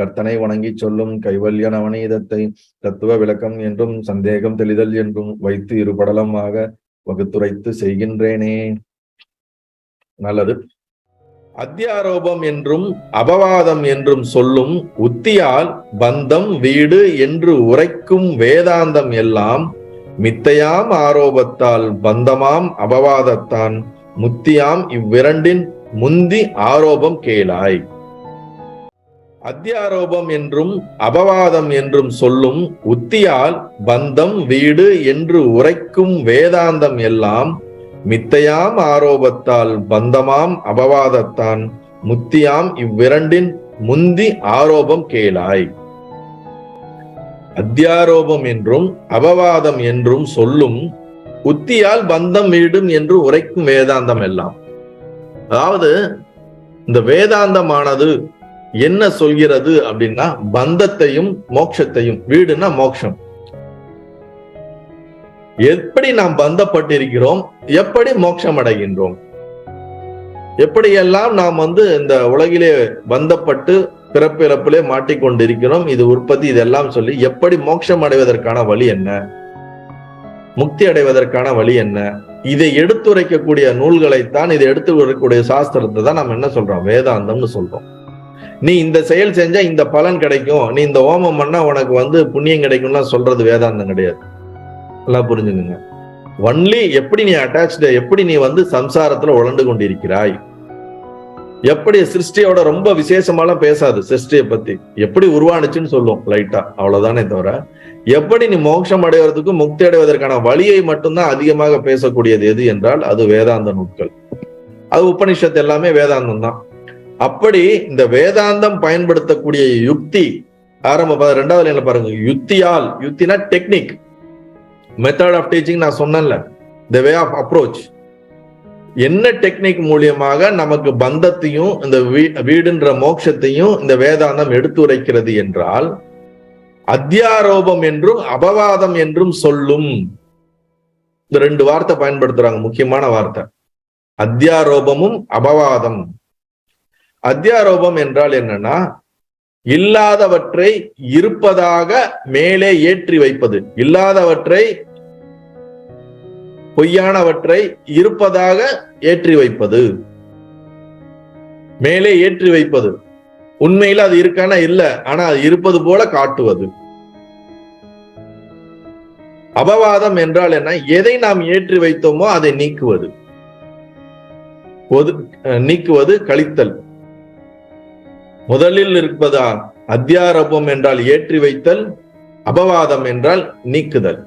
கர்த்தனை வணங்கி சொல்லும் கைவல்ய நவநீதத்தை தத்துவ விளக்கம் என்றும் சந்தேகம் தெளிதல் என்றும் வைத்து இருபடலமாக வகுத்துரைத்து செய்கின்றேனே. நல்லது. அத்தியாரோபம் என்றும் அபவாதம் என்றும் சொல்லும் உத்தியால் பந்தம் வீடு என்று உரைக்கும் வேதாந்தம் எல்லாம் மித்தையாம் ஆரோபத்தால் பந்தமாம் அபவாதத்தான் முத்தியாம் இவ்விரண்டின் முந்தி ஆரோபம் கேளாய். அத்தியாரோபம் என்றும் அபவாதம் என்றும் சொல்லும் உத்தியால் பந்தம் வீடு என்று உரைக்கும் வேதாந்தம் எல்லாம் மித்தையாம் ஆரோபத்தால் பந்தமாம் அபவாதத்தான் முத்தியாம் இவ்விரண்டின் முந்தி ஆரோபம் கேளாய். அத்தியாரோபம் என்றும் அபவாதம் என்றும் சொல்லும் உத்தியால் பந்தம் வீடும் என்று உரைக்கும் வேதாந்தம் எல்லாம். அதாவது இந்த வேதாந்தமானது என்ன சொல்கிறது அப்படின்னா பந்தத்தையும் மோட்சத்தையும் வீடுனா மோட்சம். எப்படி நாம் பந்தப்பட்டிருக்கிறோம் எப்படி மோட்சம் அடைகின்றோம்? எப்படியெல்லாம் நாம் வந்து இந்த உலகிலே பந்தப்பட்டு பிறப்பிறப்பிலே மாட்டிக்கொண்டிருக்கிறோம் இது உற்பத்தி இதெல்லாம் சொல்லி எப்படி மோட்சம் அடைவதற்கான வழி என்ன? முக்தி அடைவதற்கான வழி என்ன? இதை எடுத்துரைக்கக்கூடிய நூல்களைத்தான் இதை எடுத்து வரக்கூடிய சாஸ்திரத்தை தான் நம்ம என்ன சொல்றோம்? வேதாந்தம்னு சொல்றோம். நீ இந்த செயல் செஞ்சா இந்த பலன் கிடைக்கும். நீ இந்த ஓமம் பண்ணா உனக்கு வந்து புண்ணியம் கிடைக்கும்லாம் சொல்றது வேதாந்தம் கிடையாது. நல்லா புரிஞ்சுங்க ஒன்லி எப்படி நீ அட்டாச்சு எப்படி நீ வந்து சம்சாரத்துல உழண்டு கொண்டிருக்கிறாய்? எப்படி சிருஷ்டியோட ரொம்ப விசேஷமாலாம் பேசாது சிருஷ்டியை பத்தி. எப்படி உருவானுச்சுன்னு சொல்லும் லைட்டா அவ்வளவுதானே தவிர எப்படி நீ மோட்சம் அடைவதற்கும் முக்தி அடைவதற்கான வழியை மட்டும்தான் அதிகமாக பேசக்கூடியது எது என்றால் அது வேதாந்த நூட்கள் அது உபனிஷத்து எல்லாமே வேதாந்தம் தான் அப்படி இந்த வேதாந்தம் பயன்படுத்தக்கூடிய யுக்தி ஆரம்ப ரெண்டாவது என்ன பாருங்க. யுக்தியால் யுக்தினா டெக்னிக் மெத்தட் ஆஃப் டீச்சிங் நான் சொன்னேன்ல. த வே ஆஃப் அப்ரோச் என்ன டெக்னிக் மூலியமாக நமக்கு பந்தத்தையும் இந்த வீடுன்ற மோட்சத்தையும் இந்த வேதாந்தம் எடுத்துரைக்கிறது என்றால் அத்தியாரோபம் என்றும் அபவாதம் என்றும் சொல்லும். இந்த ரெண்டு வார்த்தை பயன்படுத்துறாங்க. முக்கியமான வார்த்தை. அத்தியாரோபமும் அபவாதம். அத்தியாரோபம் என்றால் என்னன்னா இல்லாதவற்றை இருப்பதாக மேலே ஏற்றி வைப்பது. இல்லாதவற்றை பொய்யானவற்றை இருப்பதாக ஏற்றி வைப்பது. மேலே ஏற்றி வைப்பது. உண்மையில அது இருக்கானா? இல்ல. ஆனா அது இருப்பது போல காட்டுவது. அபவாதம் என்றால் என்ன? எதை நாம் ஏற்றி வைத்தோமோ அதை நீக்குவது. நீக்குவது கழித்தல். முதலில் இருப்பதா அத்தியாரபம் என்றால் ஏற்றி வைத்தல் அபவாதம் என்றால் நீக்குதல்.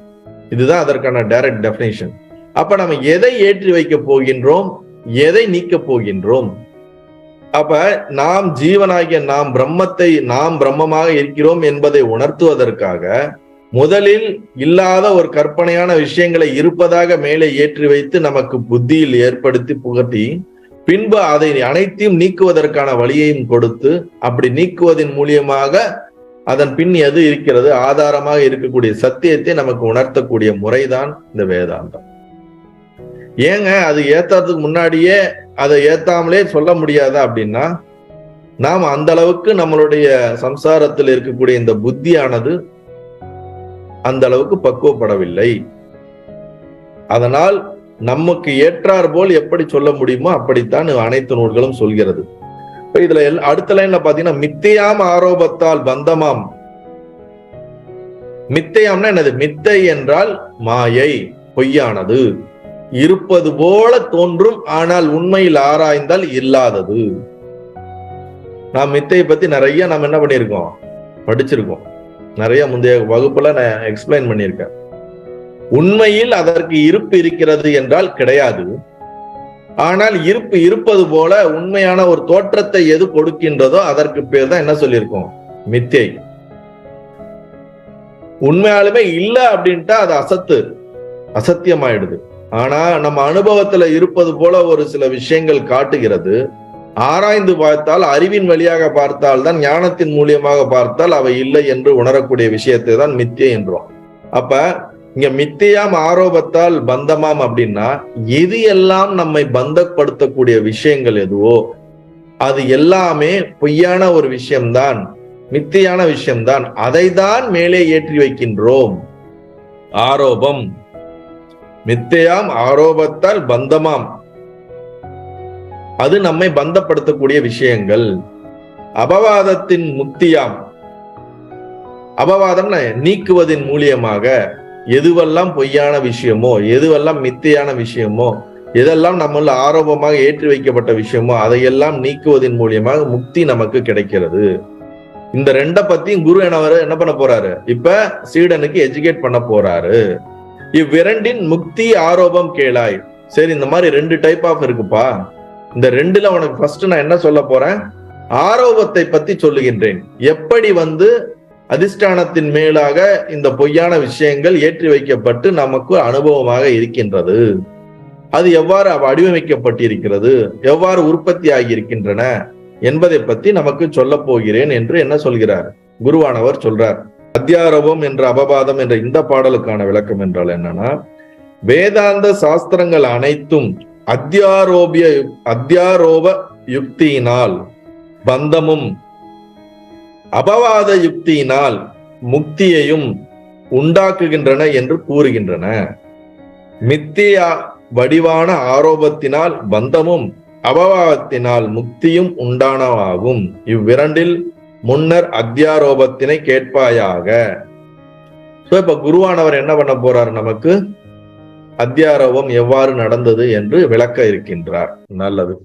இதுதான் அதற்கான டைரக்ட் டெபினேஷன் அப்ப நம்ம எதை ஏற்றி வைக்க போகின்றோம்? எதை நீக்க போகின்றோம்? அப்ப நாம் ஜீவனாகிய நாம் பிரம்மத்தை நாம் பிரம்மமாக இருக்கிறோம் என்பதை உணர்த்துவதற்காக முதலில் இல்லாத ஒரு கற்பனையான விஷயங்களை இருப்பதாக மேலே ஏற்றி வைத்து நமக்கு புத்தியில் ஏற்படுத்தி புகட்டி பின்பு அதை அனைத்தையும் நீக்குவதற்கான வழியையும் கொடுத்து அப்படி நீக்குவதன் மூலியமாக அதன் பின் எது இருக்கிறது? ஆதாரமாக இருக்கக்கூடிய சத்தியத்தை நமக்கு உணர்த்தக்கூடிய முறைதான் இந்த வேதாந்தம். ஏங்க அது ஏத்தாததுக்கு முன்னாடியே அதை ஏத்தாமலே சொல்ல முடியாதா அப்படின்னா நாம் அந்த அளவுக்கு நம்மளுடைய சம்சாரத்தில் இருக்கக்கூடிய இந்த புத்தியானது அந்த அளவுக்கு பக்குவப்படவில்லை. அதனால் நமக்கு ஏற்றார் போல் எப்படி சொல்ல முடியுமோ அப்படித்தான் அனைத்து நூல்களும் சொல்கிறது. இப்ப இதுல எல்- அடுத்த லைன்ல பாத்தீங்கன்னா மித்தையாம் ஆரோபத்தால் பந்தமாம். மித்தையாம்னா என்னது? மித்தை என்றால் மாயை பொய்யானது. இருப்பது போல தோன்றும் ஆனால் உண்மையில் ஆராய்ந்தால் இல்லாதது. நாம் மித்தையை பத்தி நிறைய நம்ம என்ன பண்ணியிருக்கோம்? படிச்சிருக்கோம். நிறைய முந்தைய வகுப்புல நான் எக்ஸ்பிளைன் பண்ணியிருக்கேன். உண்மையில் அதற்கு இருப்பு இருக்கிறது என்றால் கிடையாது. ஆனால் இருப்பு இருப்பது போல உண்மையான ஒரு தோற்றத்தை எது கொடுக்கின்றதோ அதற்கு பேர் தான் என்ன சொல்லியிருக்கோம்? மித்தை உண்மையாலுமே இல்லை அப்படின்ட்டா அது அசத்து அசத்தியமாயிடுது. ஆனா நம்ம அனுபவத்துல இருப்பது போல ஒரு சில விஷயங்கள் காட்டுகிறது. ஆராய்ந்து பார்த்தால் அறிவின் வழியாக பார்த்தால் தான் ஞானத்தின் மூலியமாக பார்த்தால் அவை இல்லை என்று உணரக்கூடிய விஷயத்தை தான் மித்தியை என்றோம். அப்ப இங்க மித்தியாம் ஆரோபத்தால் பந்தமாம் அப்படின்னா எது எல்லாம் நம்மை பந்தப்படுத்தக்கூடிய விஷயங்கள் எதுவோ அது எல்லாமே பொய்யான ஒரு விஷயம்தான் மித்தியான விஷயம்தான். அதை தான் மேலே ஏற்றி வைக்கின்றோம். ஆரோபம். மித்தையாம் ஆரோபத்தால் பந்தமாம். அது நம்மை பந்தப்படுத்தக்கூடிய விஷயங்கள். அபவாதத்தின் முக்தியாம் அபவாதம்னா நீக்குவதின் மூலியமாக எதுவெல்லாம் பொய்யான விஷயமோ எதுவெல்லாம் மித்தையான விஷயமோ எதெல்லாம் நம்மள ஆரோபமாக ஏற்றி வைக்கப்பட்ட விஷயமோ அதையெல்லாம் நீக்குவதன் மூலியமாக முக்தி நமக்கு கிடைக்கிறது. இந்த ரெண்டை பத்தியும் குரு என்னவர் என்ன பண்ண போறாரு? இப்ப சீடனுக்கு எஜுகேட் பண்ண போறாரு. இவ்விரண்டின் முக்தி ஆரோபம் கேளாய். சரி இந்த மாதிரி ரெண்டு டைப் ஆஃப் இருக்குப்பா. இந்த ரெண்டுல உனக்கு ஃபர்ஸ்ட் நான் என்ன சொல்ல போறேன்? ஆரோபத்தை பத்தி சொல்லுகின்றேன். எப்படி வந்து அதிஷ்டானத்தின் மேலாக இந்த பொய்யான விஷயங்கள் ஏற்றி வைக்கப்பட்டு நமக்கு அனுபவமாக இருக்கின்றது. அது எவ்வாறு வடிவமைக்கப்பட்டிருக்கிறது? எவ்வாறு உற்பத்தி ஆகியிருக்கின்றன என்பதை பத்தி நமக்கு சொல்ல போகிறேன் என்று என்ன சொல்கிறார்? குருவானவர் சொல்றார் அத்தியாரோபம் என்ற அபவாதம் என்ற இந்த பாடலுக்கான விளக்கம் என்றால் என்னன்னா வேதாந்த சாஸ்திரங்கள் அனைத்தும் அத்தியாரோபிய அத்தியாரோப யுக்தியினால் பந்தமும் அபவாத யுக்தியினால் முக்தியையும் உண்டாக்குகின்றன என்று கூறுகின்றன. மித்தியா வடிவான ஆரோபத்தினால் பந்தமும் அபவாதத்தினால் முக்தியும் உண்டானவாகும். இவ்விரண்டில் முன்னர் அத்தியாரோபத்தினை கேட்பாயாக. சோ இப்ப குருவானவர் என்ன பண்ண போறார் நமக்கு? அத்தியாரோபம் எவ்வாறு நடந்தது என்று விளக்க இருக்கின்றார். நல்லது.